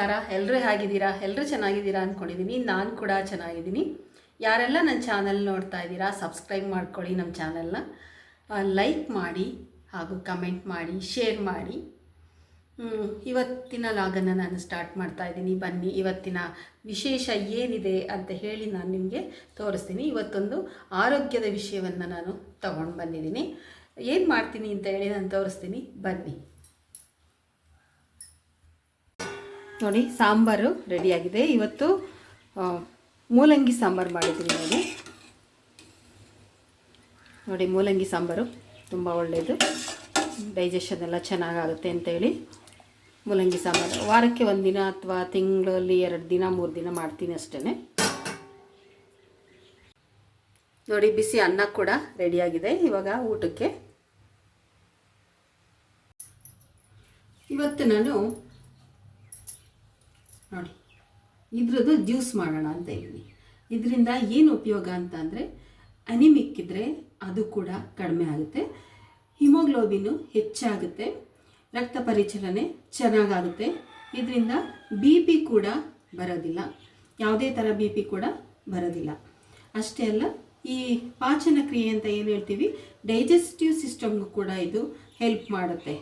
ನಮಸ್ಕಾರ. ಎಲ್ಲರೂ ಹೇಗಿದ್ದೀರಾ? ಎಲ್ಲರೂ ಚೆನ್ನಾಗಿದ್ದೀರಾ ಅಂದ್ಕೊಂಡಿದ್ದೀನಿ ನಾನು ಕೂಡ ಚೆನ್ನಾಗಿದ್ದೀನಿ. ಯಾರೆಲ್ಲ ನನ್ನ ಚಾನಲ್ ನೋಡ್ತಾ ಇದ್ದೀರಾ, ಸಬ್ಸ್ಕ್ರೈಬ್ ಮಾಡ್ಕೊಳ್ಳಿ ನಮ್ಮ ಚಾನಲ್ನ. ಲೈಕ್ ಮಾಡಿ ಹಾಗೂ ಕಮೆಂಟ್ ಮಾಡಿ, ಶೇರ್ ಮಾಡಿ. ಇವತ್ತಿನ ಲಾಗನ್ನು ನಾನು ಸ್ಟಾರ್ಟ್ ಮಾಡ್ತಾ ಇದ್ದೀನಿ. ಬನ್ನಿ, ಇವತ್ತಿನ ವಿಶೇಷ ಏನಿದೆ ಅಂತ ಹೇಳಿ ನಾನು ನಿಮಗೆ ತೋರಿಸ್ತೀನಿ. ಇವತ್ತೊಂದು ಆರೋಗ್ಯದ ವಿಷಯವನ್ನು ನಾನು ತಗೊಂಡು ಬಂದಿದ್ದೀನಿ. ಏನು ಮಾಡ್ತೀನಿ ಅಂತ ಹೇಳಿ ನಾನು ತೋರಿಸ್ತೀನಿ. ಬನ್ನಿ. ನೋಡಿ, ಸಾಂಬಾರು ರೆಡಿಯಾಗಿದೆ. ಇವತ್ತು ಮೂಲಂಗಿ ಸಾಂಬಾರು ಮಾಡಿದ್ದೀನಿ ನೋಡಿ. ನೋಡಿ, ಮೂಲಂಗಿ ಸಾಂಬಾರು ತುಂಬ ಒಳ್ಳೆಯದು ಡೈಜೆಷನ್ ಎಲ್ಲ ಚೆನ್ನಾಗಾಗುತ್ತೆ ಅಂತೇಳಿ ಮೂಲಂಗಿ ಸಾಂಬಾರು. ವಾರಕ್ಕೆ ಒಂದು ದಿನ ಅಥವಾ ತಿಂಗಳಲ್ಲಿ ಎರಡು ದಿನ, ಮೂರು ದಿನ ಮಾಡ್ತೀನಿ ಅಷ್ಟೇ ನೋಡಿ, ಬಿಸಿ ಅನ್ನ ಕೂಡ ರೆಡಿಯಾಗಿದೆ ಇವಾಗ ಊಟಕ್ಕೆ. ಇವತ್ತು ನಾನು ನೋಡಿ ಇದ್ರದ್ದು ಜ್ಯೂಸ್ ಮಾಡೋಣ ಅಂತ ಹೇಳಿ ಇದರಿಂದ ಏನು ಉಪಯೋಗ ಅಂತ ಅಂದರೆ ಅನಿಮಿಕ್ ಅದು ಕೂಡ ಕಡಿಮೆ ಆಗುತ್ತೆ. ಹಿಮೋಗ್ಲೋಬಿನು ಹೆಚ್ಚಾಗುತ್ತೆ. ರಕ್ತ ಪರಿಚಲನೆ ಚೆನ್ನಾಗಾಗುತ್ತೆ. ಇದರಿಂದ ಬಿ ಪಿ ಕೂಡ ಬರೋದಿಲ್ಲ. ಯಾವುದೇ ಥರ ಬಿ ಪಿ ಕೂಡ ಬರೋದಿಲ್ಲ. ಅಷ್ಟೇ ಅಲ್ಲ, ಈ ಪಾಚನ ಕ್ರಿಯೆ ಅಂತ ಏನು ಹೇಳ್ತೀವಿ? ಡೈಜೆಸ್ಟಿವ್ ಸಿಸ್ಟಮ್ಗೂ ಕೂಡ ಇದು ಹೆಲ್ಪ್ ಮಾಡುತ್ತೆ.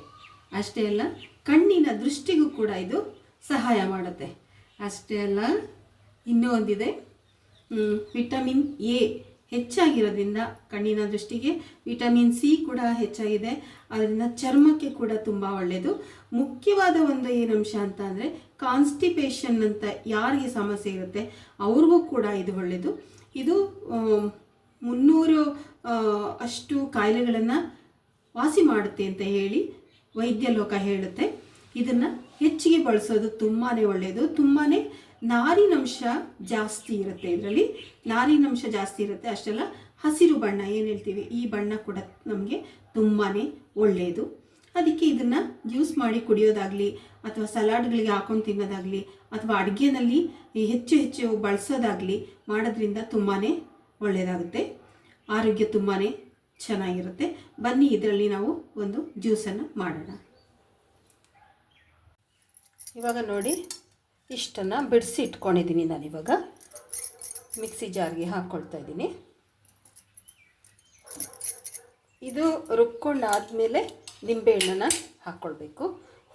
ಅಷ್ಟೇ ಅಲ್ಲ, ಕಣ್ಣಿನ ದೃಷ್ಟಿಗೂ ಕೂಡ ಇದು ಸಹಾಯ ಮಾಡುತ್ತೆ. ಅಷ್ಟೇ ಅಲ್ಲ, ಇನ್ನೂ ಒಂದಿದೆ. ವಿಟಮಿನ್ ಎ ಹೆಚ್ಚಾಗಿರೋದ್ರಿಂದ ಕಣ್ಣಿನ ದೃಷ್ಟಿಗೆ ವಿಟಮಿನ್ ಸಿ ಕೂಡ ಹೆಚ್ಚಾಗಿದೆ. ಅದರಿಂದ ಚರ್ಮಕ್ಕೆ ಕೂಡ ತುಂಬ ಒಳ್ಳೆಯದು ಮುಖ್ಯವಾದ ಒಂದು ಏನು ಅಂಶ ಅಂತ ಅಂದರೆ ಕಾನ್ಸ್ಟಿಪೇಷನ್ ಅಂತ ಯಾರಿಗೆ ಸಮಸ್ಯೆ ಇರುತ್ತೆ, ಅವ್ರಿಗೂ ಕೂಡ ಇದು ಒಳ್ಳೆಯದು ಇದು ಮುನ್ನೂರು ಅಷ್ಟು ಕಾಯಿಲೆಗಳನ್ನು ವಾಸಿ ಮಾಡುತ್ತೆ ಅಂತ ಹೇಳಿ ವೈದ್ಯ ಲೋಕ ಹೇಳುತ್ತೆ. ಇದನ್ನು ಹೆಚ್ಚಿಗೆ ಬಳಸೋದು ತುಂಬಾ ಒಳ್ಳೆಯದು ತುಂಬಾ ನಾರಿನಂಶ ಜಾಸ್ತಿ ಇರುತ್ತೆ ಇದರಲ್ಲಿ. ನಾರಿನಂಶ ಜಾಸ್ತಿ ಇರುತ್ತೆ, ಅಷ್ಟೆಲ್ಲ ಹಸಿರು ಬಣ್ಣ, ಏನು ಹೇಳ್ತೀವಿ? ಈ ಬಣ್ಣ ಕೂಡ ನಮಗೆ ತುಂಬಾ ಒಳ್ಳೆಯದು ಅದಕ್ಕೆ ಇದನ್ನು ಜ್ಯೂಸ್ ಮಾಡಿ ಕುಡಿಯೋದಾಗಲಿ, ಅಥವಾ ಸಲಾಡ್ಗಳಿಗೆ ಹಾಕೊಂಡು ತಿನ್ನೋದಾಗಲಿ, ಅಥವಾ ಅಡುಗೆನಲ್ಲಿ ಹೆಚ್ಚು ಹೆಚ್ಚು ಬಳಸೋದಾಗಲಿ ಮಾಡೋದ್ರಿಂದ ತುಂಬಾ ಒಳ್ಳೆಯದಾಗುತ್ತೆ ಆರೋಗ್ಯ ತುಂಬಾ ಚೆನ್ನಾಗಿರುತ್ತೆ. ಬನ್ನಿ, ಇದರಲ್ಲಿ ನಾವು ಒಂದು ಜ್ಯೂಸನ್ನು ಮಾಡೋಣ. ಇವಾಗ ನೋಡಿ, ಇಷ್ಟನ್ನು ಬಿಡಿಸಿ ಇಟ್ಕೊಂಡಿದ್ದೀನಿ ನಾನು ಇವಾಗ. ಮಿಕ್ಸಿ ಜಾರ್ಗೆ ಹಾಕ್ಕೊಳ್ತಾ ಇದ್ದೀನಿ. ಇದು ರುಬ್ಕೊಂಡಾದಮೇಲೆ ನಿಂಬೆಹಣ್ಣನ್ನು ಹಾಕ್ಕೊಳ್ಬೇಕು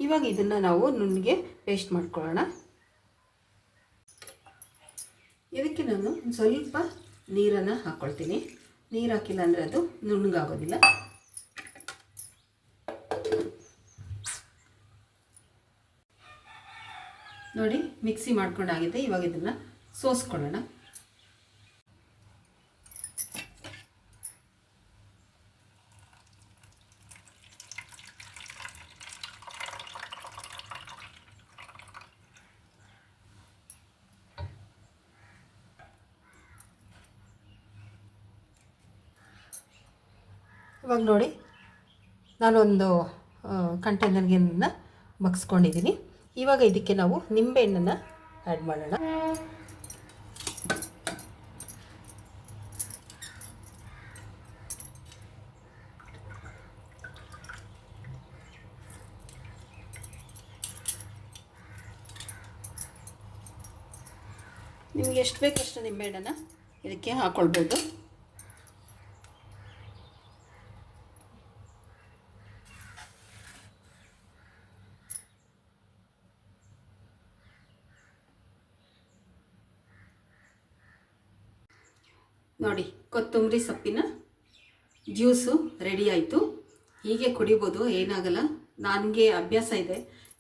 ಇವಾಗ ಇದನ್ನು ನಾವು ನುಣ್ಣಗೆ ಪೇಸ್ಟ್ ಮಾಡ್ಕೊಳ್ಳೋಣ. ಇದಕ್ಕೆ ನಾನು ಸ್ವಲ್ಪ ನೀರನ್ನು ಹಾಕ್ಕೊಳ್ತೀನಿ ನೀರು ಹಾಕಿಲ್ಲ ಅಂದರೆ ಅದು ನುಣ್ಣಗಾಗೋದಿಲ್ಲ. ನೋಡಿ ಮಿಕ್ಸಿ ಮಾಡ್ಕೊಂಡಾಗಿದೆ. ಇವಾಗ ಇದನ್ನು ಸೋಸ್ಕೊಳ್ಳೋಣ. ಇವಾಗ ನೋಡಿ ನಾನೊಂದು ಕಂಟೈನರ್ಗೆ ಬಗ್ಸ್ಕೊಂಡಿದ್ದೀನಿ ಇವಾಗ ಇದಕ್ಕೆ ನಾವು ನಿಂಬೆಹಣ್ಣನ್ನು ಆ್ಯಡ್ ಮಾಡೋಣ. ನಿಮ್ಗೆ ಎಷ್ಟು ಬೇಕಷ್ಟು ನಿಂಬೆಹಣ್ಣನ್ನು ಇದಕ್ಕೆ ಹಾಕ್ಕೊಳ್ಬೋದು ನೋಡಿ, ಕೊತ್ತಂಬರಿ ಸೊಪ್ಪಿನ ಜ್ಯೂಸು ರೆಡಿ ಆಯಿತು. ಹೀಗೆ ಕುಡಿಬೋದು, ಏನಾಗಲ್ಲ. ನನಗೆ ಅಭ್ಯಾಸ ಇದೆ.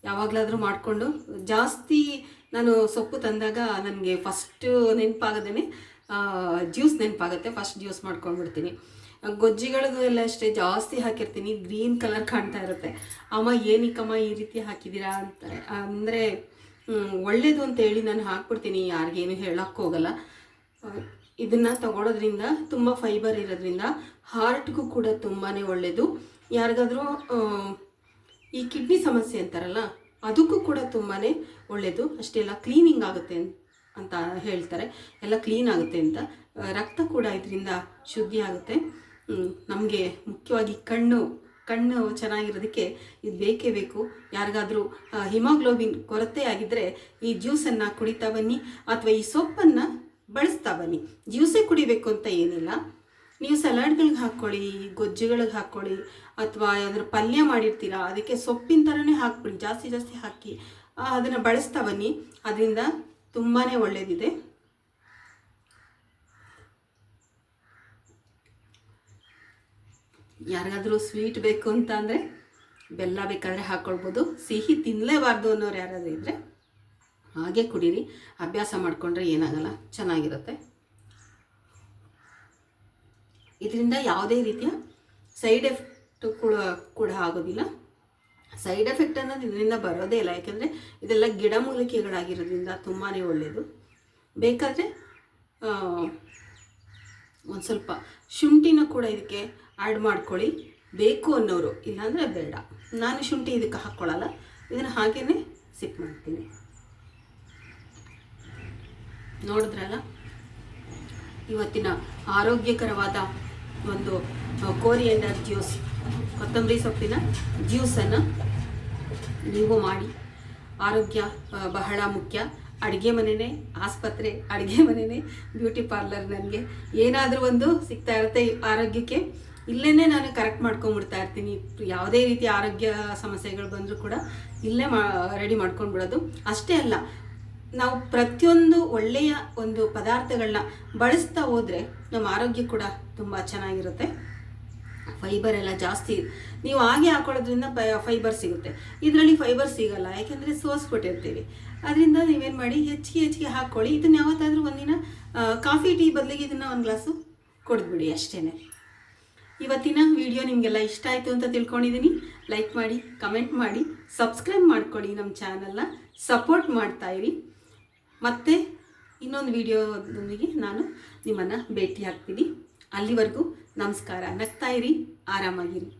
ಯಾವಾಗಲಾದರೂ ಮಾಡಿಕೊಂಡು, ಜಾಸ್ತಿ ನಾನು ಸೊಪ್ಪು ತಂದಾಗ ನನಗೆ ಫಸ್ಟು ನೆನಪಾಗದೇ ಜ್ಯೂಸ್ ನೆನಪಾಗುತ್ತೆ. ಫಸ್ಟ್ ಜ್ಯೂಸ್ ಮಾಡ್ಕೊಂಡ್ಬಿಡ್ತೀನಿ. ಗೊಜ್ಜಿಗಳಿಗೂ ಎಲ್ಲ ಅಷ್ಟೇ ಜಾಸ್ತಿ ಹಾಕಿರ್ತೀನಿ. ಗ್ರೀನ್ ಕಲರ್ ಕಾಣ್ತಾ ಇರುತ್ತೆ. ಅಮ್ಮ, ಏನಕ್ಕಮ್ಮ ಈ ರೀತಿ ಹಾಕಿದ್ದೀರಾ ಅಂತಾರೆ. ಅಂದರೆ ಅಂತ ಹೇಳಿ ನಾನು ಹಾಕ್ಬಿಡ್ತೀನಿ. ಯಾರಿಗೇನು ಹೇಳೋಕ್ಕೆ ಹೋಗಲ್ಲ ಇದನ್ನು ತಗೊಳೋದ್ರಿಂದ ತುಂಬ ಫೈಬರ್ ಇರೋದ್ರಿಂದ ಹಾರ್ಟ್ಗೂ ಕೂಡ ತುಂಬಾ ಒಳ್ಳೆಯದು ಯಾರಿಗಾದರೂ ಈ ಕಿಡ್ನಿ ಸಮಸ್ಯೆ ಅಂತಾರಲ್ಲ, ಅದಕ್ಕೂ ಕೂಡ ತುಂಬಾ ಒಳ್ಳೆಯದು ಅಷ್ಟೆಲ್ಲ ಕ್ಲೀನಿಂಗ್ ಆಗುತ್ತೆ ಅಂತ ಹೇಳ್ತಾರೆ. ಎಲ್ಲ ಕ್ಲೀನ್ ಆಗುತ್ತೆ ಅಂತ. ರಕ್ತ ಕೂಡ ಇದರಿಂದ ಶುದ್ಧಿ ಆಗುತ್ತೆ. ನಮಗೆ ಮುಖ್ಯವಾಗಿ ಕಣ್ಣು ಕಣ್ಣು ಚೆನ್ನಾಗಿರೋದಕ್ಕೆ ಇದು ಬೇಕೇ ಬೇಕು. ಯಾರಿಗಾದರೂ ಹಿಮೋಗ್ಲೋಬಿನ್ ಕೊರತೆ ಆಗಿದ್ದರೆ ಈ ಜ್ಯೂಸನ್ನು ಕುಡಿತಾ ಬನ್ನಿ, ಅಥವಾ ಈ ಸೊಪ್ಪನ್ನು ಬಳಸ್ತಾ ಬನ್ನಿ ಜ್ಯೂಸೇ ಕುಡಿಬೇಕು ಅಂತ ಏನಿಲ್ಲ. ನೀವು ಸಲಾಡ್ಗಳಿಗೆ ಹಾಕ್ಕೊಳ್ಳಿ, ಗೊಜ್ಜುಗಳಿಗೆ ಹಾಕ್ಕೊಳ್ಳಿ, ಅಥವಾ ಯಾವ್ದಾದ್ರು ಪಲ್ಯ ಮಾಡಿರ್ತೀರಾ, ಅದಕ್ಕೆ ಸೊಪ್ಪಿನ ಥರನೇ ಹಾಕ್ಬಿಡಿ, ಜಾಸ್ತಿ ಜಾಸ್ತಿ ಹಾಕಿ. ಅದನ್ನು ಬಳಸ್ತಾ ಬನ್ನಿ ಅದರಿಂದ ತುಂಬಾ ಒಳ್ಳೆಯದಿದೆ ಯಾರಿಗಾದರೂ ಸ್ವೀಟ್ ಬೇಕು ಅಂತ ಅಂದರೆ ಬೆಲ್ಲ ಬೇಕಾದರೆ ಹಾಕ್ಕೊಳ್ಬೋದು. ಸಿಹಿ ತಿನ್ನಲೇಬಾರ್ದು ಅನ್ನೋರು ಯಾರಾದರೂ ಇದ್ದರೆ ಹಾಗೆ ಕುಡೀರಿ. ಅಭ್ಯಾಸ ಮಾಡಿಕೊಂಡ್ರೆ ಏನಾಗಲ್ಲ, ಚೆನ್ನಾಗಿರುತ್ತೆ. ಇದರಿಂದ ಯಾವುದೇ ರೀತಿಯ ಸೈಡ್ ಎಫೆಕ್ಟ್ ಕೂಡ ಕೂಡ ಆಗೋದಿಲ್ಲ. ಸೈಡ್ ಎಫೆಕ್ಟ್ ಅನ್ನೋದು ಇದರಿಂದ ಬರೋದೇ ಇಲ್ಲ. ಯಾಕೆಂದರೆ ಇದೆಲ್ಲ ಗಿಡಮೂಲಿಕೆಗಳಾಗಿರೋದ್ರಿಂದ ತುಂಬಾ ಒಳ್ಳೆಯದು ಬೇಕಾದರೆ ಒಂದು ಸ್ವಲ್ಪ ಶುಂಠಿನ ಕೂಡ ಇದಕ್ಕೆ ಆ್ಯಡ್ ಮಾಡ್ಕೊಳ್ಳಿ. ಬೇಕು ಅನ್ನೋರು, ಇಲ್ಲಾಂದರೆ ಬೇಡ. ನಾನು ಶುಂಠಿ ಇದಕ್ಕೆ ಹಾಕ್ಕೊಳ್ಳಲ್ಲ. ಇದನ್ನು ಹಾಗೇ ಸಿಪ್ ಮಾಡ್ತೀನಿ. ನೋಡಿದ್ರಲ್ಲ? ಇವತ್ತಿನ ಆರೋಗ್ಯಕರವಾದ ಒಂದು ಕೋರಿಯಂಡರ್ ಜ್ಯೂಸ್ ಕೊತ್ತಂಬರಿ ಸೊಪ್ಪಿನ ಜ್ಯೂಸನ್ನು ನೀವು ಮಾಡಿ. ಆರೋಗ್ಯ ಬಹಳ ಮುಖ್ಯ. ಅಡುಗೆ ಮನೆಯೇ ಆಸ್ಪತ್ರೆ, ಅಡುಗೆ ಮನೆಯೇ ಬ್ಯೂಟಿ ಪಾರ್ಲರ್ ನನಗೆ. ಏನಾದರೂ ಒಂದು ಸಿಗ್ತಾ ಇರುತ್ತೆ ಆರೋಗ್ಯಕ್ಕೆ. ಇಲ್ಲೇ ನಾನು ಕರೆಕ್ಟ್ ಮಾಡ್ಕೊಂಡ್ಬಿಡ್ತಾ ಇರ್ತೀನಿ. ಯಾವುದೇ ರೀತಿ ಆರೋಗ್ಯ ಸಮಸ್ಯೆಗಳು ಬಂದರೂ ಕೂಡ ಇಲ್ಲೇ ಮಾ ರೆಡಿ ಮಾಡ್ಕೊಂಡ್ಬಿಡೋದು. ಅಷ್ಟೇ ಅಲ್ಲ ನಾವು ಪ್ರತಿಯೊಂದು ಒಳ್ಳೆಯ ಒಂದು ಪದಾರ್ಥಗಳನ್ನ ಬಳಸ್ತಾ ಹೋದರೆ ನಮ್ಮ ಆರೋಗ್ಯ ಕೂಡ ತುಂಬ ಚೆನ್ನಾಗಿರುತ್ತೆ. ಫೈಬರ್ ಎಲ್ಲ ಜಾಸ್ತಿ. ನೀವು ಹಾಗೆ ಹಾಕೊಳ್ಳೋದ್ರಿಂದ ಫೈಬರ್ ಸಿಗುತ್ತೆ. ಇದರಲ್ಲಿ ಫೈಬರ್ ಸಿಗಲ್ಲ. ಯಾಕೆಂದರೆ ಸೋಸ್ಬಿಟ್ಟಿರ್ತೀವಿ ಅದರಿಂದ ನೀವೇನು ಮಾಡಿ, ಹೆಚ್ಚಿಗೆ ಹೆಚ್ಚಿಗೆ ಹಾಕ್ಕೊಳ್ಳಿ. ಇದನ್ನ ಯಾವತ್ತಾದರೂ ಒಂದಿನ ಕಾಫಿ ಟೀ ಬದಲಿಗೆ ಇದನ್ನು ಒಂದು ಗ್ಲಾಸು ಕೊಡ್ಬಿಡಿ ಅಷ್ಟೇ ಇವತ್ತಿನ ವಿಡಿಯೋ ನಿಮಗೆಲ್ಲ ಇಷ್ಟ ಆಯಿತು ಅಂತ ತಿಳ್ಕೊಂಡಿದ್ದೀನಿ ಲೈಕ್ ಮಾಡಿ ಕಮೆಂಟ್ ಮಾಡಿ ಸಬ್ಸ್ಕ್ರೈಬ್ ಮಾಡ್ಕೊಳ್ಳಿ ನಮ್ಮ ಚಾನಲ್ನ ಸಪೋರ್ಟ್ ಮಾಡ್ತಾ ಇರಿ. ಮತ್ತೆ ಇನ್ನೊಂದು ವಿಡಿಯೋದೊಂದಿಗೆ ನಾನು ನಿಮ್ಮನ್ನು ಭೇಟಿ ಆಗ್ತೀನಿ ಅಲ್ಲಿವರೆಗೂ ನಮಸ್ಕಾರ. ನಗ್ತಾ ಇರಿ ಆರಾಮಾಗಿರಿ.